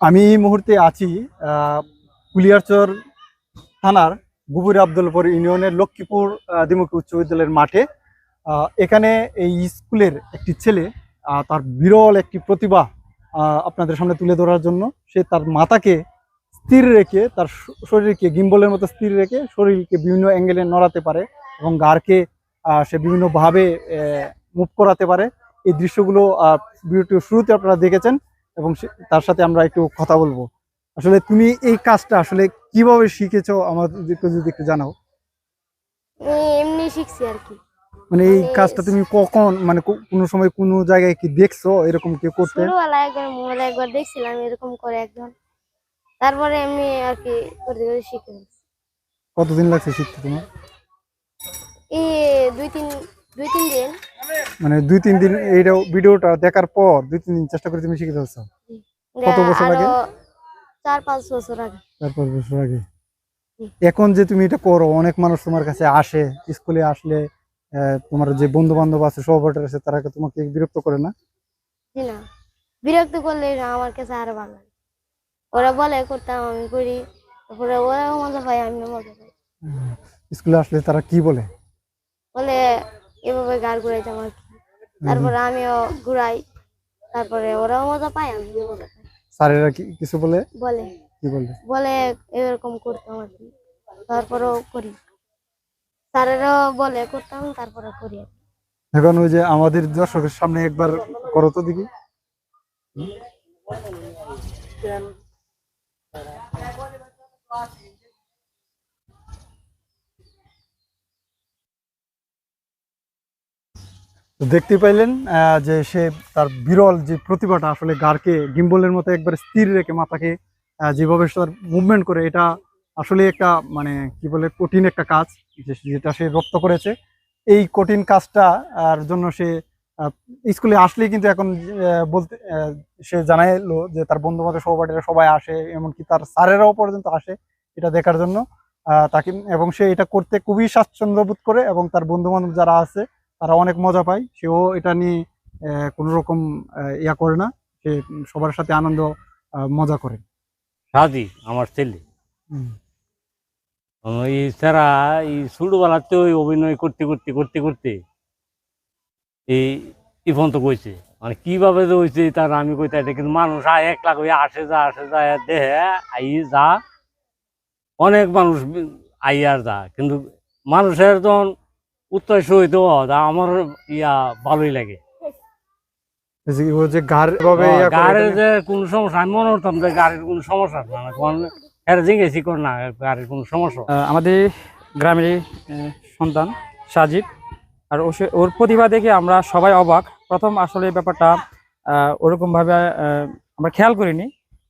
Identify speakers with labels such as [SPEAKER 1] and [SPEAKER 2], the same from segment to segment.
[SPEAKER 1] আমি এই মুহূর্তে আছি কুলিয়ারচর থানার গুবুর আব্দুলপুর ইউনিয়নের লক্ষ্মীপুর আহ, দ্বিমুখী উচ্চ বিদ্যালয়ের মাঠে। এখানে এই স্কুলের একটি ছেলে তার বিরল একটি প্রতিভা আপনাদের সামনে তুলে ধরার জন্য সে তার মাথাকে স্থির রেখে তার শরীরকে গিম্বলের মতো স্থির রেখে শরীরকে বিভিন্ন অ্যাঙ্গেলে নড়াতে পারে এবং গাড়কে সে বিভিন্নভাবে মুভ করাতে পারে। এই দৃশ্যগুলো আহ, ভিডিওটির শুরুতে আপনারা দেখেছেন। এবং তার সাথে আমরা একটু কথা বলব। আসলে তুমি এই কাজটা আসলে কীভাবে শিখেছো? আমাদেরকে যদি একটু জানাও।
[SPEAKER 2] এমনি শিখছি আর কি।
[SPEAKER 1] মানে এই
[SPEAKER 2] মানে
[SPEAKER 1] কাজটা তুমি কখন মানে কো- কোনো সময় কোনো জায়গায় কি দেখছ? এরকম কেউ করতে?
[SPEAKER 2] ছোটবেলায় একবার মোবাইলে একবার দেখছিলাম এরকম করে একজন। তারপরে এমনি আর কি করতে করতে শিখে
[SPEAKER 1] কতদিন লাগছে শিখতে তোমার?
[SPEAKER 2] এই দুই তিন দুই তিন দিন।
[SPEAKER 1] মানে দুই তিন দিন এইটা ভিডিওটা দেখার পর দুই তিন দিন চেষ্টা করে তুমি শিখে ফেলছো কত বছর আগে?
[SPEAKER 2] চার পাঁচ বছর আগে।
[SPEAKER 1] তারপর বছর আগে। এখন যে তুমি এটা করো অনেক মানুষ তোমার কাছে আসে স্কুলে আসলে তোমার যে বন্ধু বান্ধব আছে সহপাঠী আছে তারা তোমাকে বিরক্ত করে না?
[SPEAKER 2] না। বিরক্ত করলে আমার কাছে আরও ভালো ওরা বলে করতাম আমি করি। তারপরে ওরাও মজা পায় আমিও মজা পাই।
[SPEAKER 1] স্কুলে আসলে তারা কি বলে?
[SPEAKER 2] এভাবে গাড় ঘুরাইতাম আর কি তারপরে আমিও ঘুরাই। তারপরে ওরাও মজা পায় আমি মজা পাই।
[SPEAKER 1] স্যারেরা কি কিছু বলে?
[SPEAKER 2] বলে।
[SPEAKER 1] কি বলে
[SPEAKER 2] বলে এরকম করতাম আর কি। তারপরেও করি। স্যারেরও বলে করতাম তারপরে করি
[SPEAKER 1] এখন ওই যে আমাদের দর্শকের সামনে একবার করো তো দেখি। দেখতে পাইলেন যে সে তার বিরল যে প্রতিভাটা আসলে গারকে গিম্বলের মতো একবার স্থির রেখে মাথাকে যেভাবে তার মুভমেন্ট করে, এটা আসলে একটা মানে কি বলে, কঠিন একটা কাজ যেটা সে রপ্ত করেছে। এই কঠিন কাজটা আর জন্য সে স্কুলে আসলেই কিন্তু এখন বলতে সে জানাইলো যে তার বন্ধু বান্ধব সহপাঠীরা সবাই আসে, এমনকি তার স্যারেরাও পর্যন্ত আসে এটা দেখার জন্য। তাকে, এবং সে এটা করতে খুবই স্বাচ্ছন্দ্য বোধ করে, এবং তার বন্ধু বান্ধব যারা আছে তারা অনেক মজা পায়। সেও এটা নিয়ে কোনো রকম ইয়া করে না। সে সবার সাথে আনন্দ মজা করে।
[SPEAKER 3] সাদি আমার ছেলে। তারা এই ছোটবেলাতে ওই অভিনয় করতে করতে করতে করতে এই এই পর্যন্ত কইছে। মানে কীভাবে যে হয়েছে তার আমি কইতে এটা কিন্তু মানুষ আয় এক লাখ হয়ে আসে যা আসে যা দেহে আই যা। অনেক মানুষ আই আর যা কিন্তু মানুষের যখন উত্তর সহিত আমার ইয়া ভালোই লাগে।
[SPEAKER 1] ও যে
[SPEAKER 3] গাড়ির যে কোনো সমস্যা আমি মনে করতাম যে গাড়ির কোনো সমস্যা না কোন এর জিজ্ঞেসি কর না গাড়ির কোনো সমস্যা।
[SPEAKER 4] আমাদের গ্রামের সন্তান সাজিদ আর ওর প্রতিভা দেখে আমরা সবাই অবাক। প্রথম আসলে ব্যাপারটা আহ, ওরকমভাবে আমরা খেয়াল করিনি।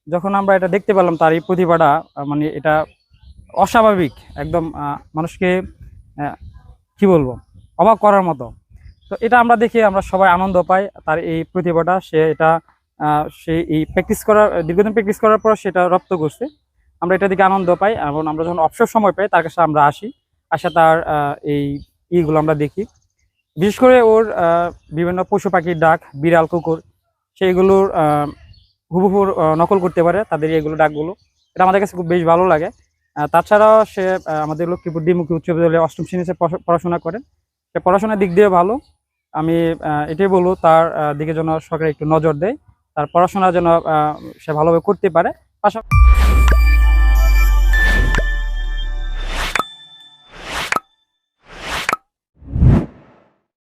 [SPEAKER 4] যখন আমরা এটা দেখতে পেলাম তার এই প্রতিভাটা মানে এটা অস্বাভাবিক একদম মানুষকে কি বলব? অবাক করার মতো। তো এটা আমরা দেখে আমরা সবাই আনন্দ পাই। তার এই প্রতিভাটা সে এটা সে এই প্র্যাকটিস করার দীর্ঘদিন প্র্যাকটিস করার পর সেটা রপ্ত করছে। আমরা এটা দিকে আনন্দ পাই এবং আমরা যখন অবসর সময় পাই তার কাছে আমরা আসি। আসা তার এই ইগুলো আমরা দেখি। বিশেষ করে ওর বিভিন্ন পশু পাখির ডাক বিড়াল কুকুর সেইগুলোর আহ, হুবহু আহ, নকল করতে পারে তাদের এগুলো ডাকগুলো। এটা আমাদের কাছে খুব বেশ ভালো লাগে। তাছাড়াও সে আমাদের লক্ষ্মীপুর দ্বিমুখী উচ্চ বিদ্যালয়ে অষ্টম শ্রেণীতে পড়া- পড়াশোনা করেন সে পড়াশোনার দিক দিয়ে ভালো। আমি এটাই বলব, তার দিকে যেন সরকার একটু নজর দেয়। তার পড়াশোনা যেন সে ভালোভাবে করতে পারে। পাশাপাশি